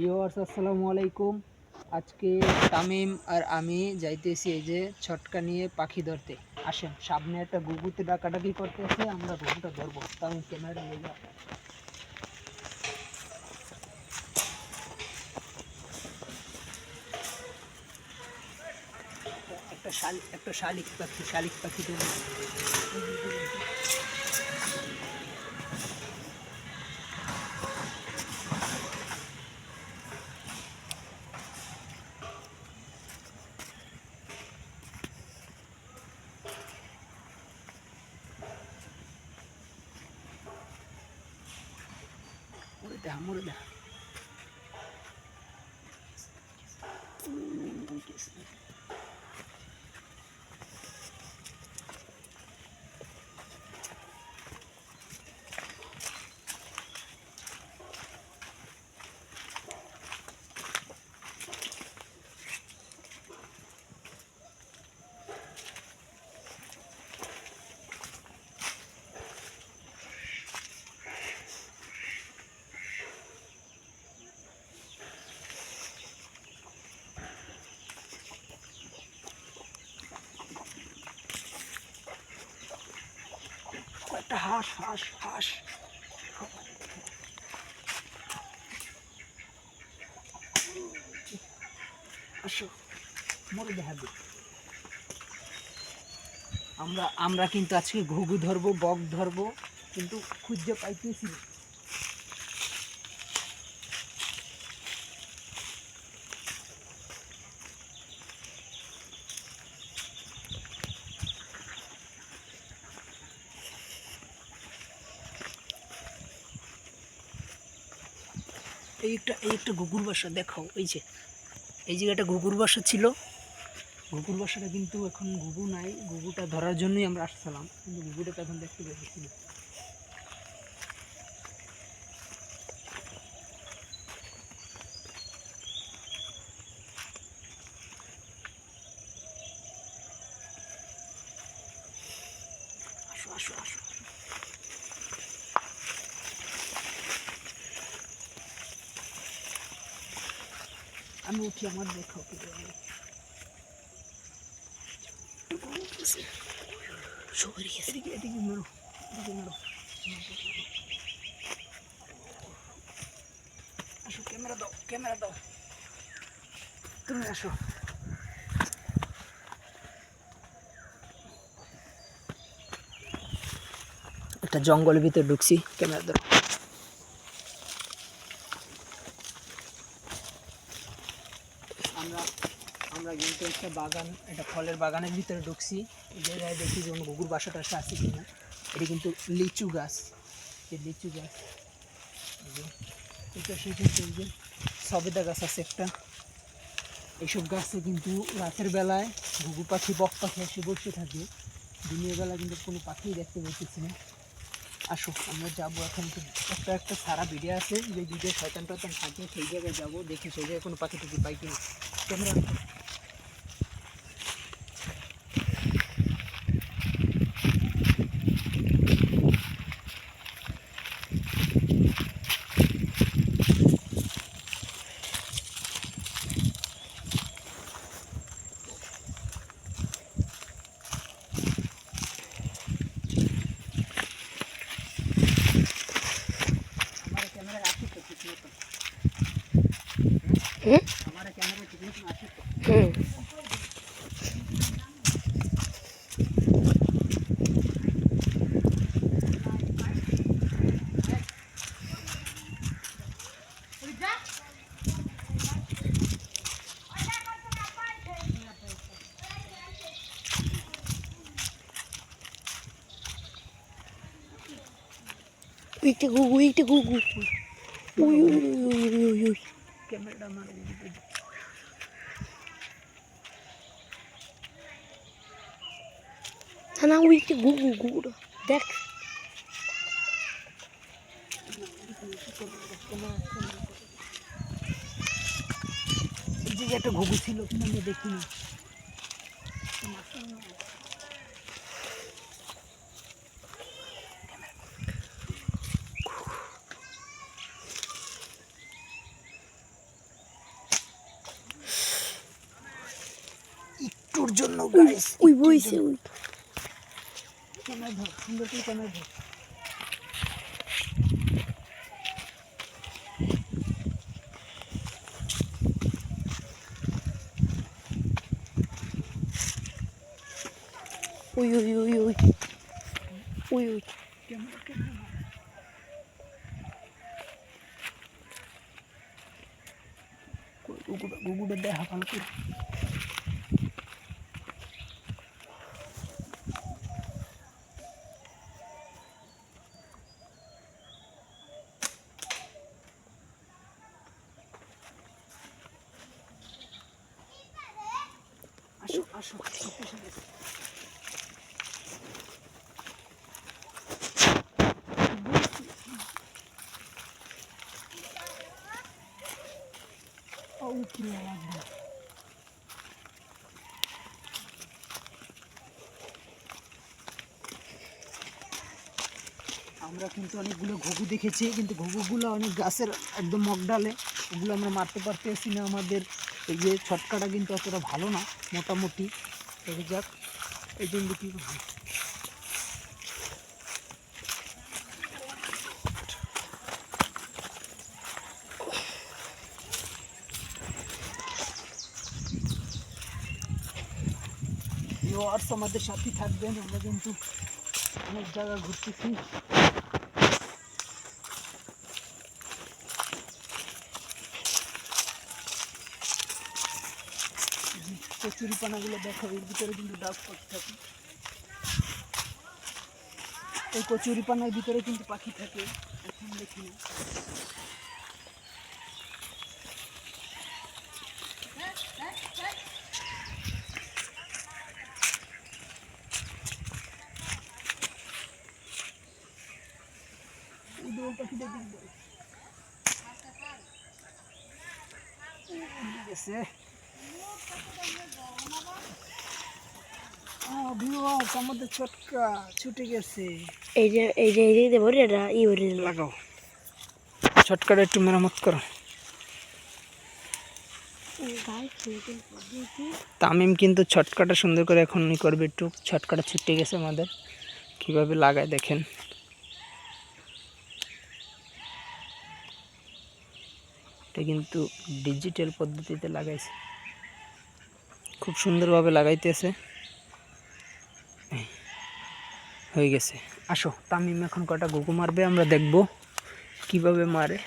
Viewers আসসালামু আলাইকুম। আজকে তামিম আর আমি যাইতেছি এই যে ছটকা নিয়ে পাখি ধরতে। আসেন, সামনে একটা গুগুতে ডাকাডাকি করতেছে, আমরা গুগুটা ধরবো। তামিম ক্যামেরা নিয়ে যাও। একটা শালিক একটা শালিক পাখি শালিক পাখি মরে দেখা মরে দেখা একটা hush, hush. দিই আমরা আমরা কিন্তু আজকে ঘুঘু ধরবো বক ধরবো কিন্তু খুঁজে পাইতেছি এই একটা এই একটা ঘুঘুর বাসা, দেখাও, এই যে, এই জায়গাটা ঘুঘুর বাসা ছিল। ঘুঘুর বাসাটা কিন্তু এখন ঘুঘু নাই, ঘুঘুটা ধরার জন্যই আমরা আসছিলাম, কিন্তু ঘুঘুটা তো এখন দেখতে পেয়েছি না। আসো আসো আসো। আমি উঠি আমার দেখাও কি করে। সবারই গেছে। এদিকে এদিকে মারো এদিকে মারো আসো ক্যামেরা দাও ক্যামেরা দাও তুমি আসো একটা জঙ্গলের ভিতরে ঢুকছি ক্যামেরা দাও আমরা আমরা কিন্তু একটা বাগান, একটা ফলের বাগানের ভিতরে ঢুকছি। জায়গায় দেখি যেমন গুগুর বাসা টাসা আছে কিনা। এটি কিন্তু লিচু গাছ। এই লিচু গাছ। যে এটা সে কিন্তু যে সবেদা গাছ আছে একটা। এইসব গাছে কিন্তু রাতের বেলায় ঘুঘু পাখি, বক পাখি এসে বসে থাকে। দিনের বেলা কিন্তু কোনো পাখি দেখতে পাইতেছি না। আসো আমরা যাব এখন তো একটা একটা সারা ভিডিও আছে। যে ভিডিও শয়তান টয়তান থাকে সেই জায়গায় যাব, দেখি সেই জায়গায় কোনো পাখি টুকি পাই কিনা। Camera Uite gugu, uite gugu. Ui, ui, ui, ui, ui, ui. Camera সানা উইকে গুগু গুড় দেখ। যে একটা ঘুঘু ছিল কিনা আমি দেখিনি একটুর জন্য গাইস ওই বইছে ওই ক্যামেরা ধর সুন্দর করে ক্যামেরা ধর ওই ওই ওই ওই ওই ওই ক্যামেরা ক্যামেরা গুগুটা গুগুটা দেখা ভালো করে আসো আমরা কিন্তু অনেকগুলো ঘুঘু দেখেছি, কিন্তু ঘুঘুগুলো অনেক গাছের একদম মগডালে, ওগুলো আমরা মারতে পারতেছি না আমাদের। এই যে ছটকাটা কিন্তু অতটা ভালো না, মোটামুটি। তবে যাক, এই জন্য কি ভিউয়ার্স, আমাদের সাথে থাকবেন। আমরা কিন্তু অনেক জায়গা ঘুরতেছি। কচুরি পানাগুলো দেখো, এর ভিতরে কিন্তু ডাক পাখি থাকে এই কচুরি পানার ভিতরে কিন্তু পাখি থাকে, এখন দেখি না। এই আমাদের চটকা ছুটে গেছে। এই যে এই যে এই যে এটা ই লাগাও। ছটকাটা একটু মেরামত করো। তামিম কিন্তু ছটকাটা সুন্দর করে এখন করবে একটু। ছটকাটা ছুটে গেছে আমাদের। কীভাবে লাগায় দেখেন। এটা কিন্তু ডিজিটাল পদ্ধতিতে লাগাইছে। খুব সুন্দরভাবে লাগাইতেছে এই, হয়ে গেছে। আসো তামিম এখন কটা গুগু মারবে আমরা দেখব। কীভাবে মারে?